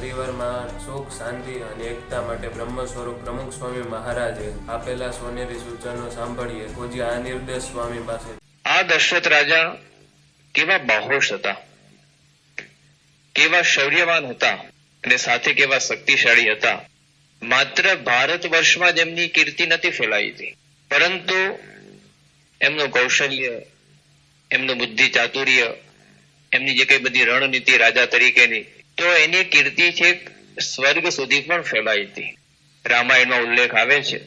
પરિવારમાં સુખ, શાંતિ અને એકતા માટે બ્રહ્મ સ્વરૂપ પ્રમુખ સ્વામી મહારાજે આપેલા સોનેરી સૂચનો સાંભળીએ. પૂજ્ય આ નિર્દેશ સ્વામી પાસે? આ દશરથ રાજા કેવા બાહોશ હતા. કેવા શૌર્યવાન હતા અને સાથે કેવા શક્તિશાળી હતા. માત્ર ભારત વર્ષમાં જ એમની કીર્તિ નથી ફેલાઈ હતી, પરંતુ એમનું કૌશલ્ય, એમનું બુદ્ધિ ચાતુર્ય, એમની જે કઈ બધી રણનીતિ રાજા તરીકેની તો એની કીર્તિ છે સ્વર્ગ સુધી પણ ફેલાઈ હતી રામાયણમાં ઉલ્લેખ આવે છે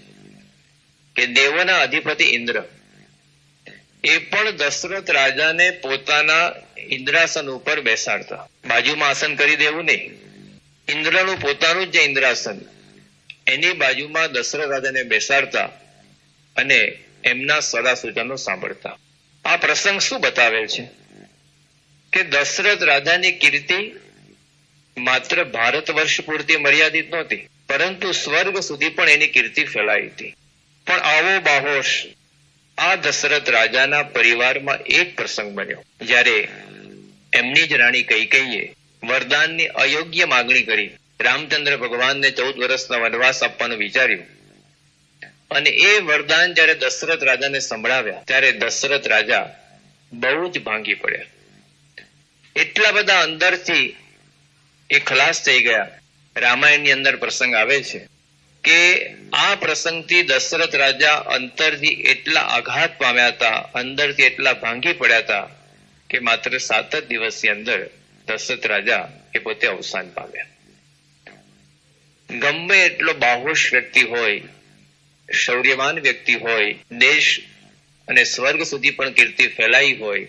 કે દેવોના અધિપતિ ઇન્દ્ર. એ પણ દશરથ રાજાને પોતાના ઇન્દ્રાસન ઉપર બેસાડતા. બાજુમાં આસન કરી દેવું નહીં. ઇન્દ્રનું પોતાનું જ ઇન્દ્રાસન એની બાજુમાં દશરથ રાજાને બેસાડતા અને એમના સલાહ સૂચનો સાંભળતા. આ પ્રસંગ શું બતાવે છે? કે દશરથ રાજાની કીર્તિ માત્ર ભારત વર્ષ પૂરતી મર્યાદિત નહોતી, પરંતુ સ્વર્ગ સુધી પણ એની કીર્તિ ફેલાઈ હતી. પણ આવો બાહોશ આ દશરથ રાજાના પરિવારમાં એક પ્રસંગ બન્યો, જ્યારે એમની જ રાણી કૈકેયીએ વરદાનની અયોગ્ય માગણી કરી, રામચંદ્ર ભગવાનને ચૌદ વર્ષના વનવાસ આપવાનું વિચાર્યું. અને એ વરદાન જ્યારે દશરથ રાજાને સંભળાવ્યા, ત્યારે દશરથ રાજા બહુ જ ભાંગી પડ્યા. એટલા બધા અંદરથી એ ખલાસ થઈ ગયા. રામાયણની અંદર પ્રસંગ આવે છે કે આ પ્રસંગથી દશરથ રાજા અંતરથી એટલા આઘાત પામ્યા હતા, અંદરથી એટલા ભાંગી પડ્યા હતા કે માત્ર સાત જ દિવસની અંદર દશરથ રાજા એ પોતે અવસાન પામ્યા. ગમે એટલો બાહોશ વ્યક્તિ હોય, શૌર્યવાન વ્યક્તિ હોય, દેશ અને સ્વર્ગ સુધી પણ કીર્તિ ફેલાઈ હોય,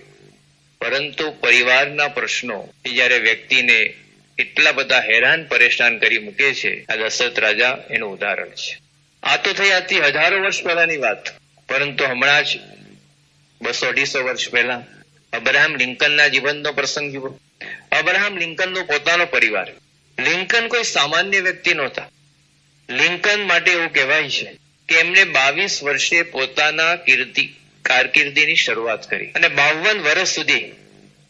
પરંતુ પરિવારના પ્રશ્નો જ્યારે વ્યક્તિને એટલા બધા હેરાન, પરેશાન કરી મૂકે છે. આ દશરથ રાજા એનું ઉદાહરણ છે. આ તો થઈ આજથી હજારો વર્ષ પહેલાની વાત. પરંતુ હમણાં જ બસો અઢીસો વર્ષ પહેલા અબ્રાહમ લિંકનના જીવનનો પ્રસંગ જુઓ અબ્રાહમ લિંકનનો પોતાનો પરિવાર. લિંકન કોઈ સામાન્ય વ્યક્તિ નહોતા. લિંકન માટે એવું કહેવાય છે કે એમણે બાવીસ વર્ષે પોતાના કીર્તિ, કારકિર્દીની શરૂઆત કરી. અને બાવન વર્ષ સુધી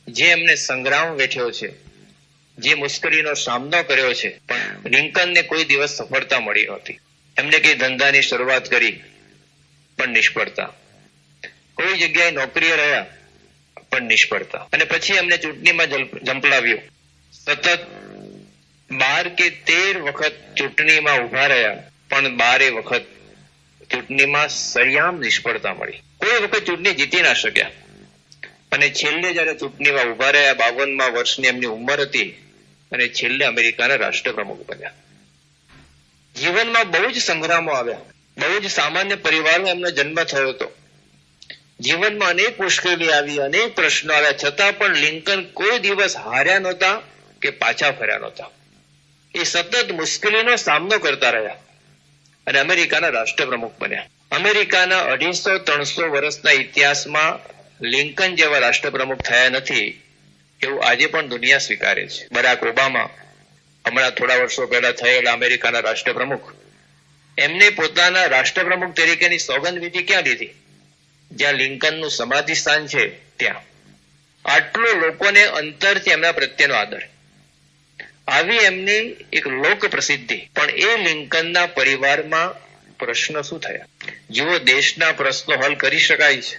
જે એમને સંગ્રામ વેઠ્યો છે જે મુશ્કેલીનો સામનો કર્યો છે, પણ લિંકનને કોઈ દિવસ સફળતા મળી નહોતી. એમને કઈ ધંધાની શરૂઆત કરી, પણ નિષ્ફળતા. કોઈ જગ્યાએ નોકરીએ રહ્યા, પણ નિષ્ફળતા. અને પછી એમને ચૂંટણીમાં ઝંપલાવ્યું. સતત બાર કે તેર વખત ચૂંટણીમાં ઊભા રહ્યા, પણ બારે વખત ચૂંટણીમાં સરિયામ નિષ્ફળતા મળી. કોઈ વખત ચૂંટણી જીતી ના શક્યા. અને છેલ્લે જ્યારે ચૂંટણીમાં ઊભા રહ્યા, બાવનમાં વર્ષની એમની ઉંમર હતી અને છેલ્લે અમેરિકાના રાષ્ટ્રપ્રમુખ બન્યા. જીવનમાં બહુ જ સંગ્રામો આવ્યા. બહુ જ સામાન્ય પરિવારમાં એમનો જન્મ થયો હતો. જીવનમાં અનેક મુશ્કેલી આવી, અનેક પ્રશ્નો આવ્યા. છતાં પણ લિંકન કોઈ દિવસ હાર્યા નહોતા કે પાછા ફર્યા નહોતા. એ સતત મુશ્કેલીનો સામનો કરતા રહ્યા અને અમેરિકાના રાષ્ટ્રપ્રમુખ બન્યા. અમેરિકાના અઢીસો, ત્રણસો વર્ષના ઇતિહાસમાં લિંકન જેવા રાષ્ટ્રપ્રમુખ થયા નથી. એવું આજે પણ દુનિયા સ્વીકારે છે. બરાક ઓબામા હમણાં થોડા વર્ષો પહેલા થયેલા અમેરિકાના રાષ્ટ્રપ્રમુખ. એમને પોતાના રાષ્ટ્રપ્રમુખ તરીકેની સોગંદ વિધિ ક્યાં લીધી? જ્યાં લિંકનનું સમાધિ સ્થાન છે ત્યાં. આટલો લોકોને અંતરથી એમના પ્રત્યેનો આદર. આવી એમની એક લોક પ્રસિદ્ધિ. પણ એ લિંકનના પરિવારમાં પ્રશ્ન શું થયા? જુઓ દેશના પ્રશ્નો હલ કરી શકાય છે.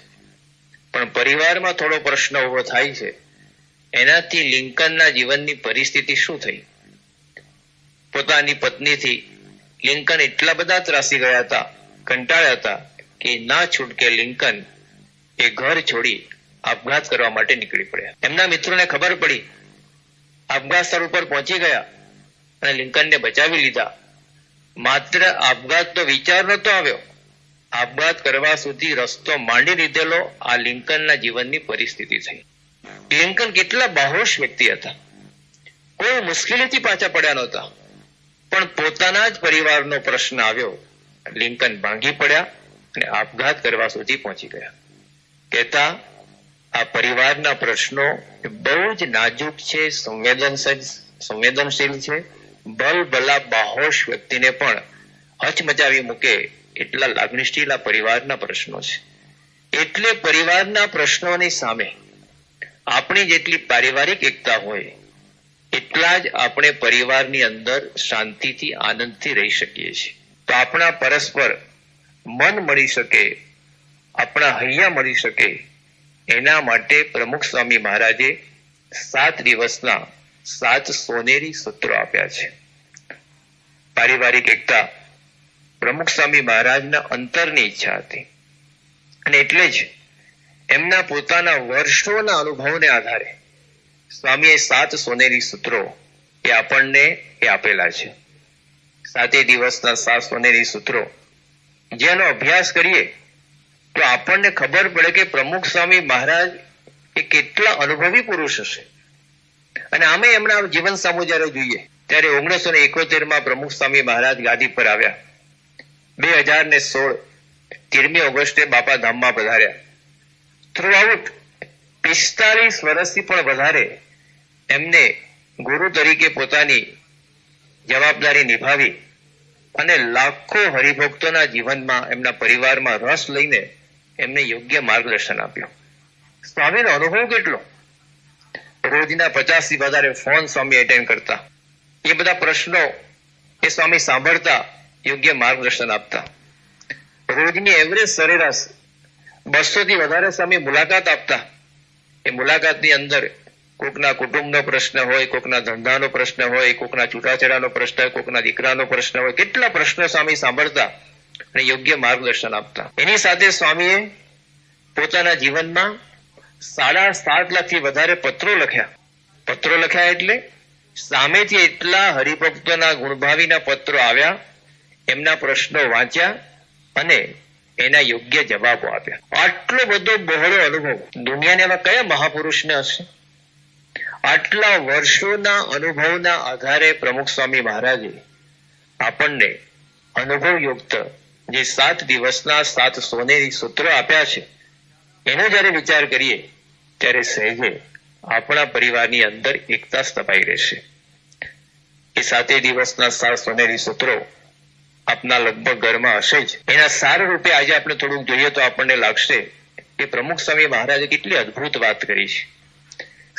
પણ પરિવારમાં થોડો પ્રશ્ન ઊભો થાય છે. એનાથી લિંકનના જીવનની પરિસ્થિતિ શું થઈ? પોતાની પત્નીથી લિંકન એટલા બધા ત્રાસી ગયા હતા, કંટાળ્યા હતા કે ના છૂટકે લિંકન એ ઘર છોડી આપઘાત કરવા માટે નીકળી પડ્યા. એમના મિત્રોને ખબર પડી. આપઘાત સ્થળ ઉપર પહોંચી ગયા અને લિંકનને બચાવી લીધા. માત્ર આપઘાતનો વિચાર નતો આવ્યો. આપઘાત કરવા સુધી રસ્તો માંડી લીધેલો, આ લિંકનના જીવનની પરિસ્થિતિ થઈ. લિંકન કેટલા બાહોશ વ્યક્તિ હતા. કોઈ મુશ્કેલીથી પાછા પડ્યા નહોતા. પણ પોતાના જ પરિવારનો પ્રશ્ન આવ્યો. લિંકન ભાંગી પડ્યા અને આપઘાત કરવા સુધી પહોંચી ગયા. કહેતા, આ પરિવારના પ્રશ્નો બહુ જ નાજુક છે, સંવેદનશીલ સંવેદનશીલ છે. ભલભલા બાહોશ વ્યક્તિને પણ હચમચાવી મૂકે એટલા લાગણીશીલ આ પરિવારના પ્રશ્નો છે. એટલે પરિવારના પ્રશ્નોની સામે આપણી જેટલી પારિવારિક એકતા હોય, એટલા જ આપણે પરિવારની અંદર શાંતિથી, આનંદથી રહી શકીએ છીએ. તો આપણા પરસ્પર મન મળી શકે, આપણા હૈયા મળી શકે, એના માટે પ્રમુખ સ્વામી મહારાજે સાત દિવસના સાત સોનેરી સૂત્રો આપ્યા છે. પારિવારિક એકતા પ્રમુખ સ્વામી મહારાજના અંતરની ઈચ્છા હતી. અને એટલે જ એમના પોતાના વર્ષોના અનુભવને આધારે. સ્વામીએ સાત સોનેરી સૂત્રો એ આપણને એ આપેલા છે. સાતે દિવસના સાત સોનેરી સૂત્રો. જેનો અભ્યાસ કરીએ, તો આપણને ખબર પડે કે પ્રમુખ સ્વામી મહારાજ એ કેટલા અનુભવી પુરુષ હશે. અને આમે એમના જીવન સામુ જયારે જોઈએ. ત્યારે ઓગણીસો ને એકોતેરમાં પ્રમુખ સ્વામી મહારાજ ગાદી પર આવ્યા. બે હજાર ને સોળ, તેરમી ઓગસ્ટે બાપા ધામમાં પધાર્યા. થ્રુઆઉટ પિસ્તાલીસ વર્ષથી પણ વધારે એમને ગુરુ તરીકે પોતાની જવાબદારી નિભાવી અને લાખો હરિભક્તોના જીવનમાં એમના પરિવારમાં રસ લઈને એમને યોગ્ય માર્ગદર્શન આપ્યું. સ્વામીનો અનુભવ કેટલો? રોજના પચાસથી વધારે ફોન સ્વામી એટેન્ડ કરતા. એ બધા પ્રશ્નો એ સ્વામી સાંભળતા યોગ્ય માર્ગદર્શન આપતા. રોજની એવરેજ સરેરાશ બસો થી વધારે સ્વામી મુલાકાત આપતા. એ મુલાકાતની અંદર કોકના કુટુંબનો પ્રશ્ન હોય, કોકના ધંધાનો પ્રશ્ન હોય, કોકના છૂટાછેડાનો પ્રશ્ન હોય, કોકના દીકરાનો પ્રશ્ન હોય, કેટલા પ્રશ્નો સ્વામી સાંભળતા અને યોગ્ય માર્ગદર્શન આપતા. એની સાથે સ્વામીએ પોતાના જીવનમાં સાડા સાત લાખથી વધારે પત્રો લખ્યા. પત્રો લખ્યા એટલે સામેથી એટલા હરિભક્તોના ગુણભાવીના પત્રો આવ્યા, એમના પ્રશ્નો વાંચ્યા અને એના યોગ્ય જવાબો આપ્યા. આટલો બધો બહોળો અનુભવ દુનિયાને એવા કયા મહાપુરુષને હશે? આટલા વર્ષોના અનુભવના આધારે પ્રમુખ સ્વામી મહારાજે આપણને અનુભવયુક્ત જે સાત દિવસના સાત સોનેરી સૂત્રો આપ્યા છે, એનો જ્યારે વિચાર કરીએ, ત્યારે સહેજે આપણા પરિવારની અંદર એકતા સ્થપાઈ રહેશે. એ સાતે દિવસના સાત સોનેરી સૂત્રો આપના લગભગ ઘરમાં હશે જ. એના સાર રૂપે આજે આપણે થોડુંક જોઈએ તો આપણને લાગશે કે પ્રમુખ સ્વામી મહારાજે કેટલી અદભુત વાત કરી છે.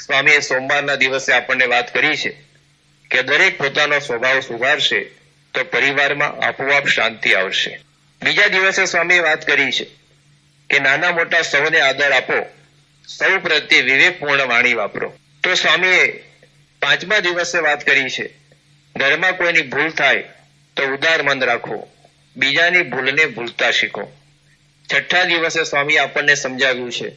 સ્વામીએ સોમવારના દિવસે આપણને વાત કરી છે કે દરેક પોતાનો સ્વભાવ સુધારશે તો પરિવારમાં આપોઆપ શાંતિ આવશે. બીજા દિવસે સ્વામીએ વાત કરી છે કે નાના મોટા સૌને આદર આપો. સૌ પ્રત્યે વિવેકપૂર્ણ વાણી વાપરો. તો સ્વામીએ પાંચમા દિવસે વાત કરી છે. ઘરમાં કોઈની ભૂલ થાય તો ઉદાર મન રાખો. બીજાની ભૂલને ભૂલતા શીખો. છઠ્ઠા દિવસે સ્વામી આપણને સમજાવ્યું છે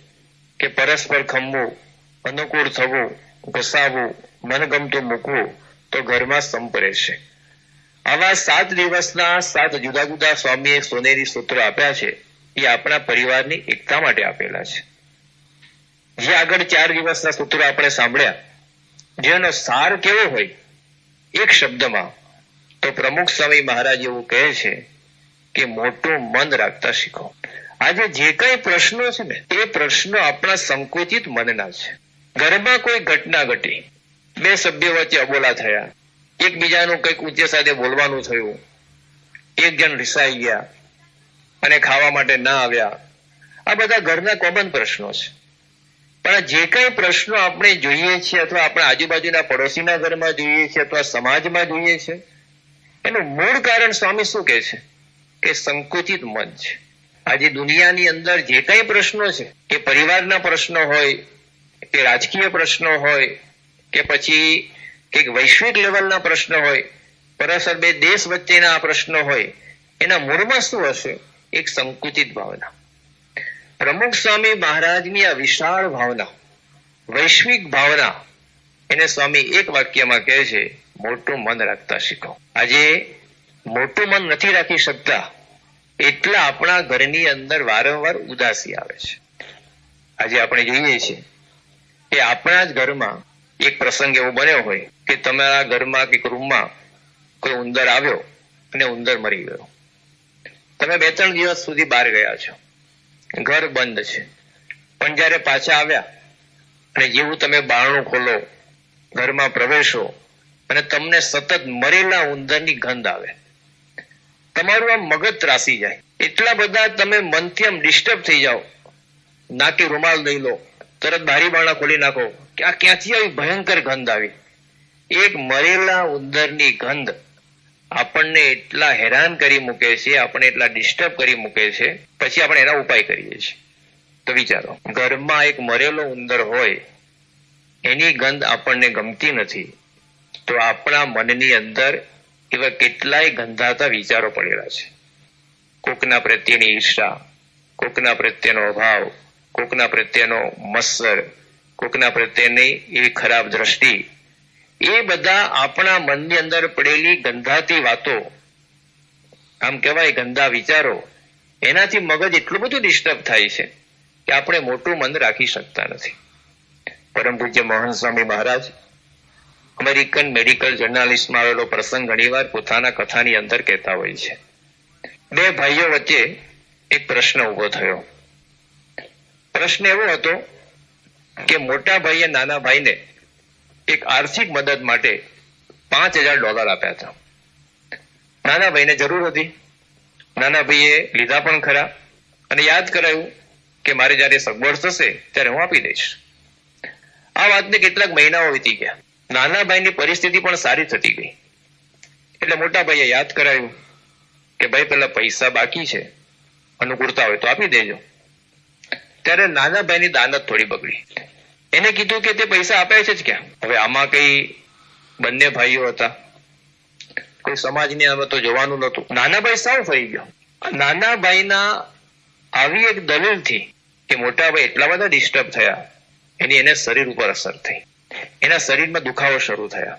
કે પરસ્પર ખમવું, અનુકૂળ થવું ઘસાવવું મનગમતું મૂકવું તો ઘરમાં સંપરે છે. આવા સાત દિવસના સાત જુદા જુદા સ્વામીએ સોનેરી સૂત્રો આપ્યા છે. એ આપણા પરિવારની એકતા માટે આપેલા છે. જે આગળ ચાર દિવસના સૂત્રો આપણે સાંભળ્યા, જેનો સાર કેવો હોય? એક શબ્દમાં તો પ્રમુખ સ્વામી મહારાજ એવું કહે છે કે મોટું મન રાખતા શીખો. આજે જે કઈ પ્રશ્નો છે ને, એ પ્રશ્નો આપણા સંકુચિત મનના છે. ઘરમાં કોઈ ઘટના ઘટી, બે સભ્યો વચ્ચે અબોલા થયા, એકબીજાનું કંઈક ઊંચે સાથે બોલવાનું થયું, એક જણ રિસાઈ ગયા અને ખાવા માટે ના આવ્યા. આ બધા ઘરના કોમન પ્રશ્નો છે. પણ જે કઈ પ્રશ્નો આપણે જોઈએ છીએ અથવા આપણા આજુબાજુના પડોશીના ઘરમાં જોઈએ છીએ અથવા સમાજમાં જોઈએ છે એનું મૂળ કારણ સ્વામી શું કહે છે? કે સંકુચિત મન છે. આજે દુનિયાની અંદર જે કઈ પ્રશ્નો છે, કે પરિવારના પ્રશ્નો હોય, કે રાજકીય પ્રશ્નો હોય, કે પછી કંઈક વૈશ્વિક લેવલના પ્રશ્નો હોય પરસ્પર બે દેશ વચ્ચેના આ પ્રશ્નો હોય, એના મૂળમાં શું હશે? એક સંકુચિત ભાવના. પ્રમુખ સ્વામી મહારાજની આ વિશાળ ભાવના, વૈશ્વિક ભાવના એને સ્વામી એક વાક્યમાં કહે છે, મોટું મન રાખતા શીખો. આજે મોટું મન નથી રાખી શકતા એટલા આપણા ઘરની અંદર વારંવાર ઉદાસી આવે છે. આજે આપણે જોઈએ છીએ કે આપણા જ ઘરમાં એક પ્રસંગ એવો બન્યો હોય કે તમારા ઘરમાં કે રૂમમાં કોઈ ઉંદર આવ્યો અને ઉંદર મરી ગયો. તમે બે ત્રણ દિવસ સુધી બહાર ગયા છો. ઘર બંધ છે. પણ જ્યારે પાછા આવ્યા અને જેવું તમે બારણું ખોલો ઘરમાં પ્રવેશો અને તમને સતત મરેલા ઉંદરની ગંધ આવે. તમારું આમ મગજ ત્રાસી જાય. એટલા બધા તમે મનથી આમ ડિસ્ટર્બ થઈ જાઓ. નાકે રૂમાલ લઈ લો, તરત બારી બારણા ખોલી નાખો કે આ ક્યાંથી આવી ભયંકર ગંધ આવી? એક મરેલા ઉંદરની ગંધ આપણને એટલા હેરાન કરી મૂકે છે આપણે એટલા ડિસ્ટર્બ કરી મૂકે છે, પછી આપણે એના ઉપાય કરીએ છીએ. તો વિચારો, ઘરમાં એક મરેલો ઉંદર હોય એની ગંધ આપણને ગમતી નથી. તો આપણા મનની અંદર એવા કેટલાય ગંધાતા વિચારો પડેલા છે. કોકના પ્રત્યેની ઈર્ષા કોકના પ્રત્યેનો અભાવ, કોકના પ્રત્યેનો મત્સર, કોકના પ્રત્યેની એવી ખરાબ દ્રષ્ટિ, એ બધા આપણા મનની અંદર પડેલી ગંધાતી વાતો, આમ કહેવાય ગંદા વિચારો, એનાથી મગજ એટલું બધું ડિસ્ટર્બ થાય છે કે આપણે મોટું મન રાખી શકતા નથી. પરમ પૂજ્ય મોહન સ્વામી મહારાજ, અમેરિકન મેડિકલ જર્નાલિસ્ટમાં આવેલો પ્રસંગ ઘણીવાર પોતાના કથાની અંદર કહેતા હોય છે. બે ભાઈઓ વચ્ચે એક પ્રશ્ન ઊભો થયો. પ્રશ્ન એવો હતો કે મોટા ભાઈએ નાના ભાઈને એક આર્થિક મદદ માટે પાંચ હજાર ડોલર આપ્યા હતા. નાના ભાઈને જરૂર હતી. નાના ભાઈએ લીધા પણ ખરા. અને યાદ કરાયું કે મારે જ્યારે સગવડ થશે ત્યારે હું આપી દઈશ. આ વાતને કેટલાક મહિનાઓ વીતી ગયા. નાના ભાઈની પરિસ્થિતિ પણ સારી થતી ગઈ. એટલે મોટા ભાઈએ યાદ કરાયું કે ભાઈ, પેલા પૈસા બાકી છે, અનુકૂળતા હોય તો આપી દેજો. ત્યારે નાના ભાઈની દાનત થોડી બગડી. એને કીધું કે તે પૈસા આપ્યા છે જ ક્યાં? હવે આમાં કઈ બંને ભાઈઓ હતા. કોઈ સમાજની આમાં તો જોવાનું નહોતું. નાના ભાઈ સાવ ફરી ગયો. નાના ભાઈના આવી એક દલીલથી કે મોટા ભાઈ એટલા બધા ડિસ્ટર્બ થયા. એની એને શરીર ઉપર અસર થઈ. એના શરીરમાં દુખાવો શરૂ થયા.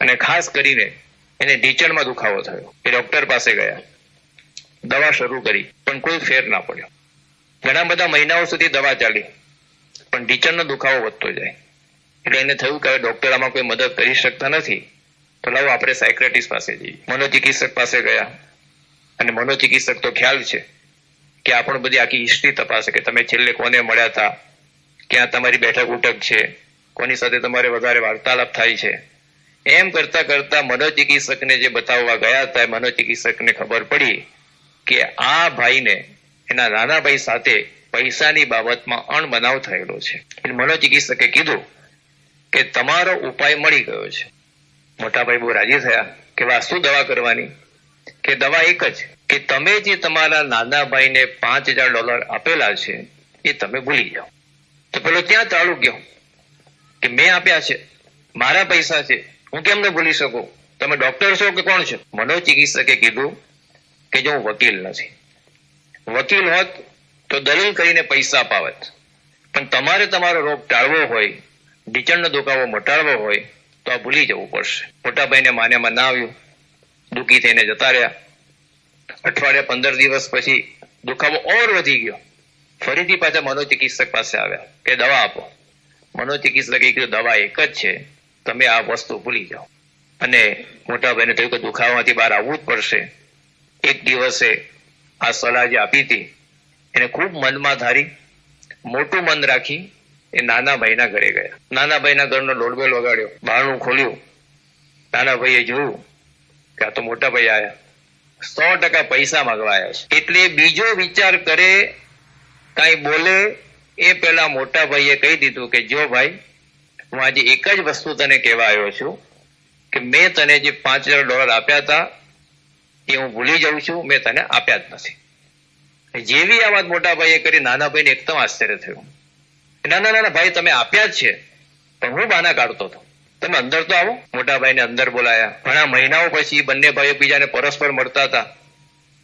અને ખાસ કરીને એને ઢીચણમાં દુખાવો થયો. એ ડોક્ટર પાસે ગયા. દવા શરૂ કરી, પણ કોઈ ફેર ના પડ્યો. ઘણા બધા મહિનાઓ સુધી દવા ચાલી, પણ ઢીચણનો દુખાવો વધતો જાય. એટલે એને થયું કે ડોક્ટર આમાં કોઈ મદદ કરી શકતા નથી, તો લાવો આપણે સાયક્રેટિસ્ટ પાસે જઈએ. મનોચિકિત્સક પાસે ગયા. અને મનોચિકિત્સક તો ખ્યાલ છે કે આપણું બધી આખી હિસ્ટ્રી તપાસે કે તમે છેલ્લે કોને મળ્યા હતા? ક્યાં તમારી બેઠક ઉઠક છે. કોની સાથે તમારે વધારે વાર્તાલાપ થાય છે? એમ કરતા કરતા મનોચિકિત્સકને જે બતાવવા ગયા હતા મનોચિકિત્સકને ખબર પડી કે આ ભાઈને, એના નાના ભાઈ સાથે પૈસાની બાબતમાં અણબનાવ થયેલો છે. મનોચિકિત્સકે કીધું કે તમારો ઉપાય મળી ગયો છે. મોટા ભાઈ બહુ રાજી થયા કે વાહ, શું દવા કરવાની? કે દવા એક જ, કે તમે જે તમારા નાના ભાઈને પાંચ હજાર ડોલર આપેલા છે, એ તમે ભૂલી જાઓ. તો પેલો ત્યાં તાળું ગયો? કે મેં આપ્યા છે, મારા પૈસા છે, હું કેમ ન ભૂલી શકું? તમે ડોક્ટર છો કે કોણ છો? મનોચિકિત્સકે કીધું કે જો હું વકીલ નથી. વકીલ હોત તો દલીલ કરીને પૈસા અપાવત. પણ તમારે તમારો રોગ ટાળવો હોય ઢીચણનો દુખાવો મટાડવો હોય, તો આ ભૂલી જવું પડશે. મોટાભાઈને માન્યામાં ના આવ્યું. દુઃખી થઈને જતા રહ્યા. અઠવાડિયા પંદર દિવસ પછી દુખાવો ઓર વધી ગયો. ફરીથી પાછા મનોચિકિત્સક પાસે આવ્યા કે દવા આપો. મનોચિકિત્સકે કીધું, દવા એક જ છે. તમે આ વસ્તુ ભૂલી જાઓ. અને મોટાભાઈને થયું કે દુખાવામાંથી બહાર આવવું જ પડશે. એક દિવસે આ સલાહ જે આપી હતી, એને ખૂબ મનમાં ધારી, મોટું મન રાખી, એ નાના ભાઈના ઘરે ગયા. નાના ભાઈના ઘરનો લોડબેલ વગાડ્યો. બારણું ખોલ્યું. નાના ભાઈએ જોયું કે આ તો મોટા ભાઈ આયા. સો ટકા પૈસા માંગવાયા છે. એટલે બીજો વિચાર કરે કાંઈ બોલે, એ પેલા મોટા ભાઈએ કહી દીધું કે, જો ભાઈ, હું આજે એક જ વસ્તુ તને કહેવા આવ્યો છું કે, મેં તને જે પાંચ હજાર ડોલર આપ્યા હતા, એ હું ભૂલી જાઉં છું, મેં તને આપ્યા જ નથી. જેવી આ વાત મોટા ભાઈએ કરી, નાના ભાઈને એકદમ આશ્ચર્ય થયું. નાના ના ના, ભાઈ, તમે આપ્યા જ છે, પણ હું બાના કાઢતો હતો. તમે અંદર તો આવો. મોટા ભાઈને અંદર બોલાયા. ઘણા મહિનાઓ પછી બંને ભાઈઓ બીજાને પરસ્પર મળતા હતા.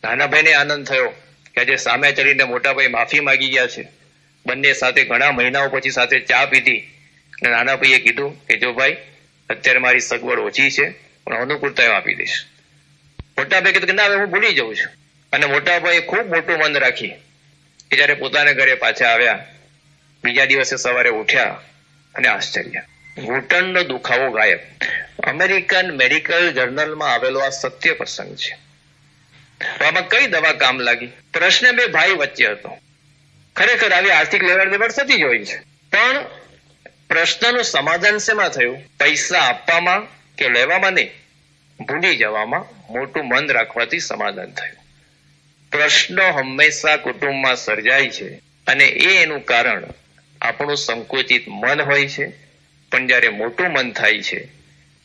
નાના ભાઈને આનંદ થયો. કે આજે સામે ચડીને મોટા ભાઈ માફી માંગી ગયા છે. બંને સાથે ઘણા મહિનાઓ પછી સાથે ચા પીધી. અને નાના ભાઈએ કીધું કે જો ભાઈ, અત્યારે મારી સગવડ ઓછી છે પણ અનુકૂળતા એમ આપી દઈશ. મોટા ભાઈ કીધું કે ના, હવે હું ભૂલી જાઉં છું. અને મોટા ભાઈએ ખૂબ મોટું મન રાખી કે જયારે પોતાના ઘરે પાછા આવ્યા, બીજા દિવસે સવારે ઉઠ્યા અને આશ્ચર્ય. ઘૂંટણનો દુખાવો ગાયબ. અમેરિકન મેડિકલ જર્નલમાં આવેલો આ સત્ય પ્રસંગ છે. આમાં કઈ દવા કામ લાગી? પ્રશ્ન બે ભાઈ વચ્ચે હતો. ખરેખર આવી આર્થિક લેવડ દેવડ થતી જ હોય છે. પણ પ્રશ્નનું સમાધાન શેમાં થયું? પૈસા આપવામાં કે લેવામાં નહીં? ભૂલી જવામાં મોટું મન રાખવાથી સમાધાન થયું. પ્રશ્નો હંમેશા કુટુંબમાં સર્જાય છે અને એ એનું કારણ આપણું સંકુચિત મન હોય છે. પણ જ્યારે મોટું મન થાય છે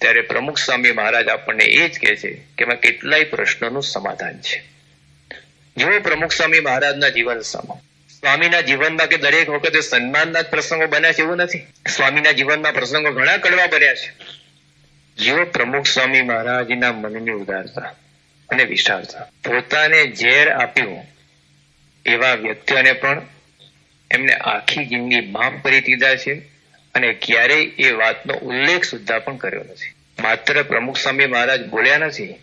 ત્યારે પ્રમુખ સ્વામી મહારાજ આપણને એ જ કહે છે કે એમાં કેટલાય પ્રશ્નોનું સમાધાન છે. જુઓ પ્રમુખ સ્વામી મહારાજના જીવન સમો સ્વામીના જીવનમાં કે દરેક વખતે સન્માનના જ પ્રસંગો બન્યા છે એવું નથી. સ્વામીના જીવનમાં પ્રસંગો ઘણા કડવા બન્યા છે. જીવો પ્રમુખ સ્વામી મહારાજના મનની ઉદારતા અને વિશાળતા. પોતાને ઝેર આપ્યું એવા વ્યક્તિઓને પણ એમને આખી જિંદગી માફ કરી દીધા છે. અને ક્યારેય એ વાતનો ઉલ્લેખ સુદ્ધા પણ કર્યો નથી. માત્ર પ્રમુખ સ્વામી મહારાજ બોલ્યા નથી,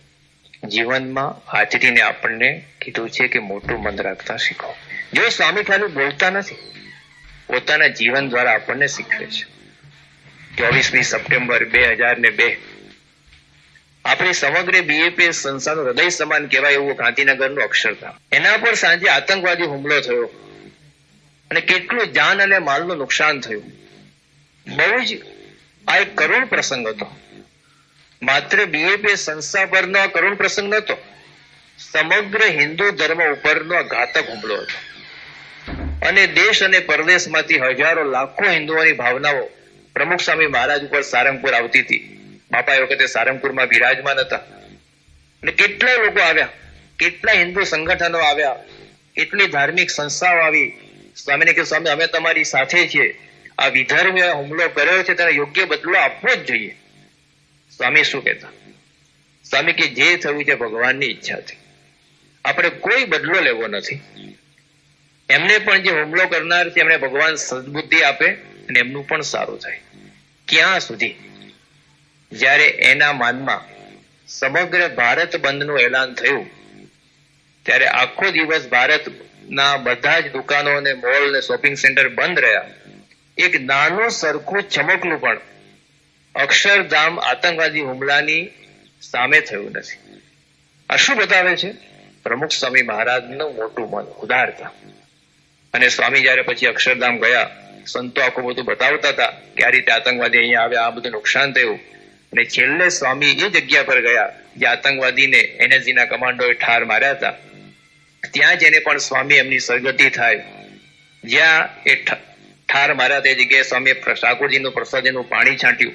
જીવનમાં હાજરીને આપણને કીધું છે કે મોટું મન રાખતા શીખો. જો સ્વામી ખાલી બોલતા નથી, પોતાના જીવન દ્વારા આપણને શીખવે છે. ચોવીસમી સપ્ટેમ્બર બે હજાર ને બે. આપણે સમગ્ર બીએપી સંસ્થાનું હૃદય સમાન કહેવાય એવું ગાંધીનગરનું અક્ષરધામ. એના પર સાંજે આતંકવાદી હુમલો થયો. અને કેટલું જાન અને માલનું નુકસાન થયું. બહુ આ એક કરુણ પ્રસંગ હતો. માત્ર બીએપી સંસ્થા પરનો આ કરુણ પ્રસંગ નહોતો. સમગ્ર હિન્દુ ધર્મ ઉપરનો ઘાતક હુમલો હતો. અને દેશ અને પરદેશમાંથી હજારો લાખો હિન્દુઓની ભાવનાઓ પ્રમુખ સ્વામી મહારાજ ઉપર સારંગપુર આવતી હતી. બાપા એ વખતે સારંગપુરમાં બિરાજમાન હતા. અને કેટલા લોકો આવ્યા? કેટલા હિન્દુ સંગઠનો આવ્યા? કેટલી ધાર્મિક સંસ્થાઓ આવી? સ્વામીને કે, સ્વામી, અમે તમારી સાથે છીએ. આ વિધર્મીય હુમલો કર્યો છે, તેને યોગ્ય બદલો આપવો જ જોઈએ. સ્વામી શું કહેતા? સ્વામી કે જે થયું છે ભગવાનની ઈચ્છાથી. આપણે કોઈ બદલો લેવો નથી. એમને પણ જે હુમલો કરનાર છે, એમને ભગવાન સદબુદ્ધિ આપે અને એમનું પણ સારું થાય. ક્યાં સુધી? જ્યારે એના માનમાં સમગ્ર ભારત બંધનું એલાન થયું, ત્યારે આખો દિવસ ભારતના બધા જ દુકાનો અને મોલ ને શોપિંગ સેન્ટર બંધ રહ્યા. એક નાનું સરખું ચમકલું પણ અક્ષરધામ આતંકવાદી હુમલાની સામે થયું નથી. આ શું બતાવે છે? પ્રમુખ સ્વામી મહારાજનું મોટું મન ઉદારતા અને સ્વામી જયારે પછી અક્ષરધામ ગયા, સંતો આખું બધું બતાવતા હતા કે આ રીતે આતંકવાદી અહીંયા આવ્યા, આ બધું નુકસાન થયું. અને છેલ્લે સ્વામી એ જગ્યા પર ગયા, જે આતંકવાદીને એનએસજીના કમાન્ડોએ ઠાર માર્યા હતા. ત્યાં જઈને પણ સ્વામી એમની સરગતિ થાય. જ્યાં એ ઠાર માર્યા તે જગ્યાએ સ્વામીએ ઠાકોરજીનું પ્રસાદીનું પાણી છાંટ્યું.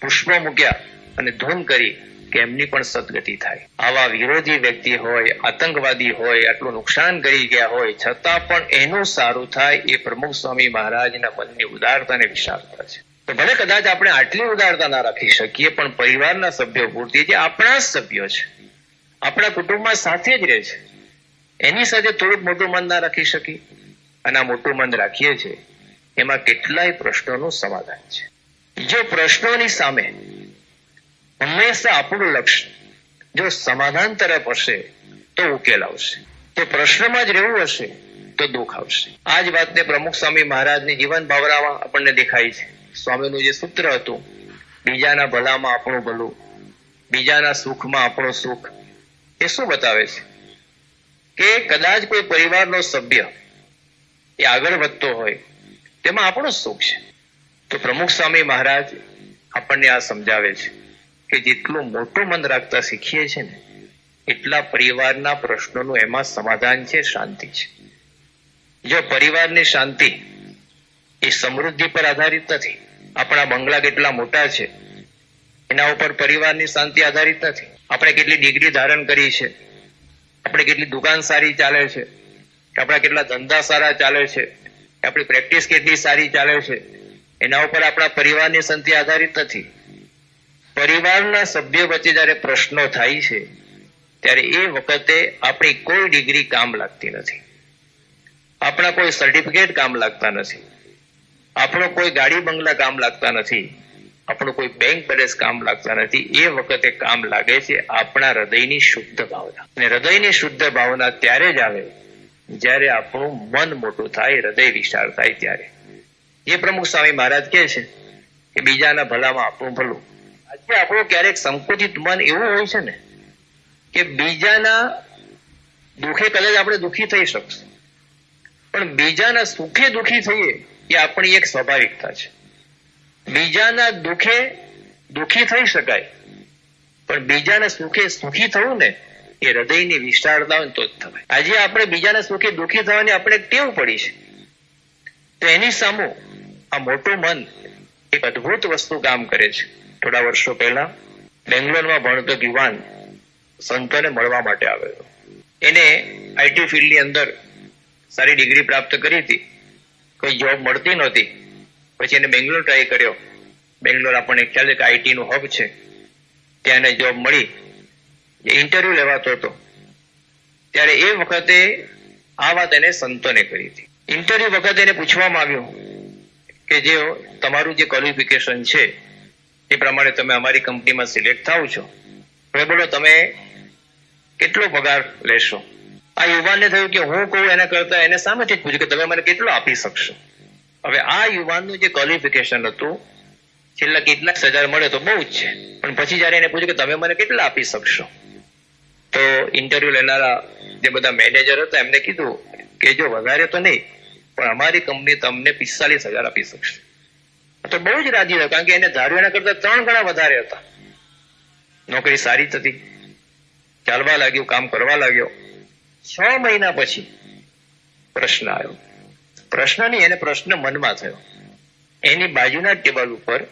પુષ્પો મૂક્યા અને ધૂમ કરી કે એમની પણ સદગતિ થાય. આવા વિરોધી વ્યક્તિ હોય, આતંકવાદી હોય, આટલું નુકસાન કરી ગયા હોય, છતાં પણ એનું સારું થાય એ પ્રમુખ સ્વામી મહારાજના મનની ઉદારતા અને વિશાળતા છે. તો ભલે કદાચ આપણે આટલી ઉદારતા ના રાખી શકીએ, પણ પરિવારના સભ્યો પૂરતી જે આપણા જ સભ્યો છે, આપણા કુટુંબમાં સાથે જ રહે છે. એની સાથે થોડુંક મોટું મન ના રાખી શકીએ. અને આ મોટું મન રાખીએ છીએ એમાં કેટલાય પ્રશ્નોનું સમાધાન છે. જો પ્રશ્નોની સામે હંમેશા આપણું લક્ષ્ય જો સમાધાન તરફ હશે, તો ઉકેલ આવશે. જો પ્રશ્નમાં જ રહેવું હશે, તો દુઃખ આવશે. આ જ વાતને પ્રમુખ સ્વામી મહારાજની જીવન ભાવનામાં આપણને દેખાય છે. સ્વામીનું જે સૂત્ર હતું, બીજાના ભલામાં આપણું ભલું, બીજાના સુખમાં આપણો સુખ, એ શું બતાવે છે? કે કદાચ કોઈ પરિવારનો સભ્ય એ આગળ વધતો હોય તેમાં આપણો સુખ છે. તો પ્રમુખ સ્વામી મહારાજ આપણને આ સમજાવે છે કે જેટલું મોટું મન રાખતા શીખીએ છીએ ને, એટલા પરિવારના પ્રશ્નોનું એમાં સમાધાન છે, શાંતિ છે. જો પરિવારની શાંતિ એ સમૃદ્ધિ પર આધારિત નથી, આપણા બંગલા કેટલા મોટા છે, એના ઉપર પરિવારની શાંતિ આધારિત નથી, આપણે કેટલી ડિગ્રી ધારણ કરી છે, આપણે કેટલી દુકાન સારી ચાલે છે, આપણા કેટલા ધંધા સારા ચાલે છે આપણી પ્રેક્ટિસ કેટલી સારી ચાલે છે, એના ઉપર આપણા પરિવારની સંતિ આધારિત નથી. પરિવારના સભ્ય વચ્ચે જ્યારે પ્રશ્નો થાય છે, ત્યારે એ વખતે આપણી કોઈ ડિગ્રી કામ લાગતી નથી. આપણા કોઈ સર્ટિફિકેટ કામ લાગતા નથી. આપણો કોઈ ગાડી બંગલા કામ લાગતા નથી. આપણું કોઈ બેંક બેલેન્સ કામ લાગતા નથી. એ વખતે કામ લાગે છે આપણા હૃદયની શુદ્ધ ભાવના. અને હૃદયની શુદ્ધ ભાવના ત્યારે જ આવે જ્યારે આપણું મન મોટું થાય, હૃદય વિશાળ થાય ત્યારે. એ પ્રમુખ સ્વામી મહારાજ કહે છે કે બીજાના ભલામાં આપણું ભલું. આજે આપણું ક્યારેક સંકુચિત મન એવું હોય છે ને કે બીજાના દુઃખે કદાચ આપણે દુઃખી થઈ શકશું. પણ બીજાના સુખે દુઃખી થઈએ એ આપણી એક સ્વાભાવિકતા છે. બીજાના દુઃખે દુઃખી થઈ શકાય. પણ બીજાના સુખે સુખી થવું ને એ હૃદયની વિશાળતા હોય તો જ થવાય. આજે આપણે બીજાના સુખે દુઃખી થવાની આપણે ટેવ પડી છે. તો એની સામું આ મોટું મન એક અદ્ભુત વસ્તુ કામ કરે છે. થોડા વર્ષો પહેલા બેંગ્લોરમાં ભણતો યુવાન સંતોને મળવા માટે આવેલો એને આઈટી ફિલ્ડની અંદર સારી ડિગ્રી પ્રાપ્ત કરી હતી. કોઈ જોબ મળતી નહોતી. પછી એને બેંગ્લોર ટ્રાય કર્યો. બેંગ્લોર આપણને ખ્યાલ છે કે આઈટીનું હબ છે. ત્યાં એને જોબ મળી. ઇન્ટરવ્યુ લેવાતો હતો. ત્યારે એ વખતે આ વાત એને સંતોને કરી હતી. ઇન્ટરવ્યુ વખતે એને પૂછવામાં આવ્યું કે જે તમારું જે ક્વોલિફિકેશન છે, એ પ્રમાણે તમે અમારી કંપનીમાં સિલેક્ટ થાવ છો. હવે બોલો, તમે કેટલો પગાર લેશો? આ યુવાનને થયું કે હું કહું એના કરતા એને સામેથી પૂછ્યું કે તમે મને કેટલો આપી શકશો? હવે આ યુવાનનું જે ક્વોલિફિકેશન હતું, છેલ્લા કેટલાક હજાર મળે તો બહુ જ છે. પણ પછી જયારે એને પૂછ્યું કે તમે મને કેટલા આપી શકશો? તો ઇન્ટરવ્યુ લેનારા જે બધા મેનેજર હતા, એમને કીધું કે જો વધારે તો નહીં, પણ અમારી કંપની તમને પિસ્તાલીસ હજાર આપી શકશે. તો બહુ જ રાજી હતા કારણ કે એને ધાર્યું એના કરતા ત્રણ ગણા વધારે હતા. નોકરી સારી થતી ચાલવા લાગ્યું, કામ કરવા લાગ્યો. છ મહિના પછી પ્રશ્ન આવ્યો. પ્રશ્ન નહીં એને પ્રશ્ન મનમાં થયો. એની બાજુના ટેબલ ઉપર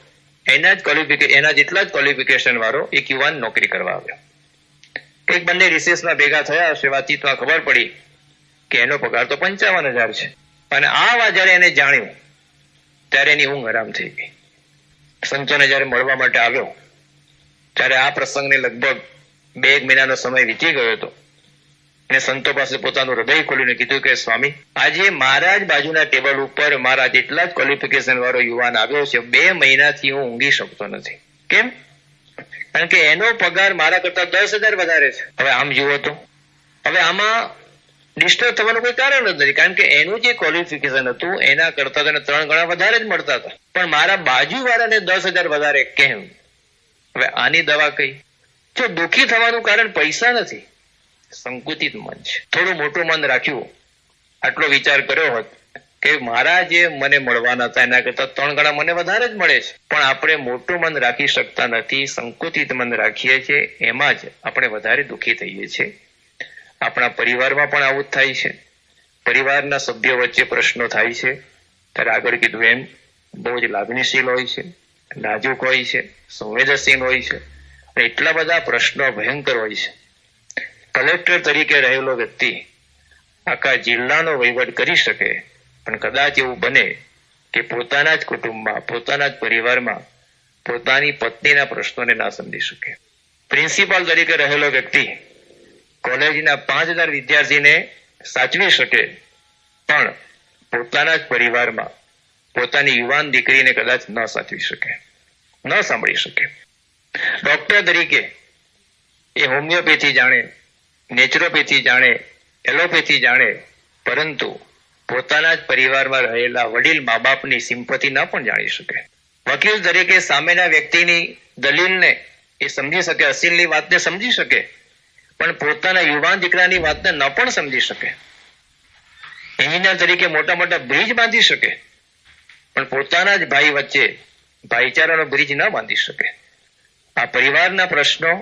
એના જ ક્વોલિફિકેશન એના જેટલા જ ક્વોલિફિકેશન વાળો એક યુવાન નોકરી કરવા આવ્યો. કંઈક બંને રિસેસના ભેગા થયા હશે વાતચીતમાં ખબર પડી કે એનો પગાર તો પંચાવન હજાર છે. અને આ જયારે એને જાણ્યું, ત્યારે એની ઊંઘ હરામ થઈ ગઈ. સંતોને જયારે મળવા માટે આવ્યો, ત્યારે આ પ્રસંગને લગભગ બે એક મહિનાનો સમય વીતી ગયો હતો. એને સંતો પાસે પોતાનું હૃદય ખોલીને કીધું કે, સ્વામી, આજે મારા જ બાજુના ટેબલ ઉપર મારા જેટલા જ ક્વોલિફિકેશન વાળો યુવાન આવ્યો છે, બે મહિનાથી હું ઊંઘી શકતો નથી. કેમ? કારણ કે એનો પગાર મારા કરતા દસ હજાર વધારે છે. હવે આમ જુઓ તો. હવે આમાં ડિસ્ટર્બ થવાનું કોઈ કારણ જ નથી. કારણ કે એનું જે ક્વોલિફિકેશન હતું, એના કરતા તેને ત્રણ ગણા વધારે જ મળતા હતા. પણ મારા બાજુવાળાને દસ હજાર વધારે કેમ? હવે આની દવા કઈ? જો દુઃખી થવાનું કારણ પૈસા નથી, સંકુચિત મન છે. થોડું મોટું મન રાખ્યું આટલો વિચાર કર્યો હોત કે મારા જે મને મળવાના હતા, એના કરતા ત્રણ ગણા મને વધારે જ મળે છે. પણ આપણે મોટું મન રાખી શકતા નથી, સંકુચિત મન રાખીએ છીએ, એમાં જ આપણે વધારે દુઃખી થઈએ છીએ. આપણા પરિવારમાં પણ આવું જ થાય છે. પરિવારના સભ્યો વચ્ચે પ્રશ્નો થાય છે. ત્યારે આગળ કીધું એમ, બહુ જ લાગણીશીલ હોય છે, નાજુક હોય છે, સંવેદનશીલ હોય છે. અને એટલા બધા પ્રશ્નો ભયંકર હોય છે. કલેક્ટર તરીકે રહેલો વ્યક્તિ આખા જિલ્લાનો વહીવટ કરી શકે. પણ કદાચ એવું બને કે પોતાના જ કુટુંબમાં, પોતાના જ પરિવારમાં પોતાની પત્નીના પ્રશ્નોને ના સમજી શકે. પ્રિન્સિપાલ તરીકે રહેલો વ્યક્તિ કોલેજના પાંચ હજાર વિદ્યાર્થીને સાચવી શકે, પણ પોતાના જ પરિવારમાં પોતાની યુવાન દીકરીને કદાચ ન સાચવી શકે, ન સાંભળી શકે. ડોક્ટર તરીકે એ હોમિયોપેથી જાણે, નેચરોપેથી જાણે, એલોપેથી જાણે, પરંતુ પોતાના જ પરિવારમાં રહેલા વડીલ મા બાપની સિમ્પતિ ન પણ જાણી શકે. વકીલ તરીકે સામેના વ્યક્તિની દલીલને એ સમજી શકે, અસીલની વાતને સમજી શકે, પણ પોતાના યુવાન દીકરાની વાતને ન પણ સમજી શકે. એન્જિનિયર તરીકે મોટા મોટા બ્રિજ બાંધી શકે, પણ પોતાના જ ભાઈ વચ્ચે ભાઈચારાનો બ્રિજ ન બાંધી શકે. આ પરિવારના પ્રશ્નો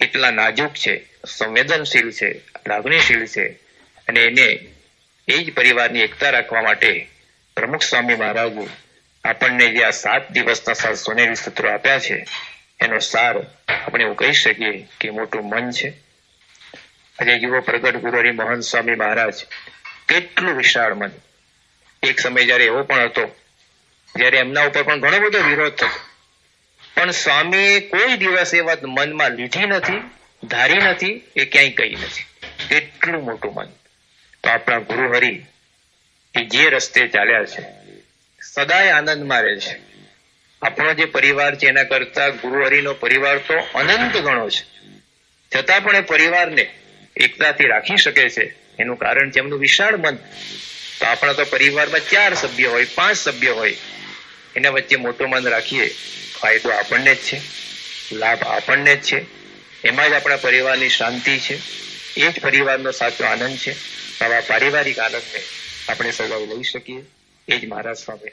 એટલા નાજુક છે, સંવેદનશીલ છે, લાગણીશીલ છે, અને એને એ જ પરિવારની એકતા રાખવા માટે પ્રમુખ સ્વામી મહારાજે આપણને જે આ સાત દિવસના સાત સોનેરી સૂત્રો આપ્યા છે, એનો સાર આપણે એવું કહી શકીએ કે મોટું મન છે. આજે યુવો પ્રગટ ગુરુહરિ મોહન સ્વામી મહારાજ કેટલું વિશાળ મન. એક સમય જયારે એવો પણ હતો, જ્યારે એમના ઉપર પણ ઘણો બધો વિરોધ થતો. પણ સ્વામીએ કોઈ દિવસ એ વાત મનમાં લીધી નથી, ધારી નથી, એ ક્યાંય કહી નથી. કેટલું મોટું મન. આપણા ગુરુ હરિ એ જે રસ્તે ચાલ્યા છે, સદાય આનંદમાં રહે છે. આપણો જે પરિવાર છે, એના કરતા ગુરુ હરિનો પરિવાર તો અનંત ગણો છે. છતાં પણ એ પરિવારને એકતાથી રાખી શકે છે, એનું કારણ છે એમનું વિશાળ મન. તો આપણા તો પરિવારમાં ચાર સભ્ય હોય, પાંચ સભ્ય હોય, એના વચ્ચે મોટો મન રાખીએ, ફાયદો આપણને જ છે, લાભ આપણને જ છે. એમાં જ આપણા પરિવારની શાંતિ છે. એ જ પરિવારનો સાચો આનંદ છે. આવા પારિવારિક આનંદને આપણે સૌ લઈ શકીએ. એ જ મહારાજ સ્વામી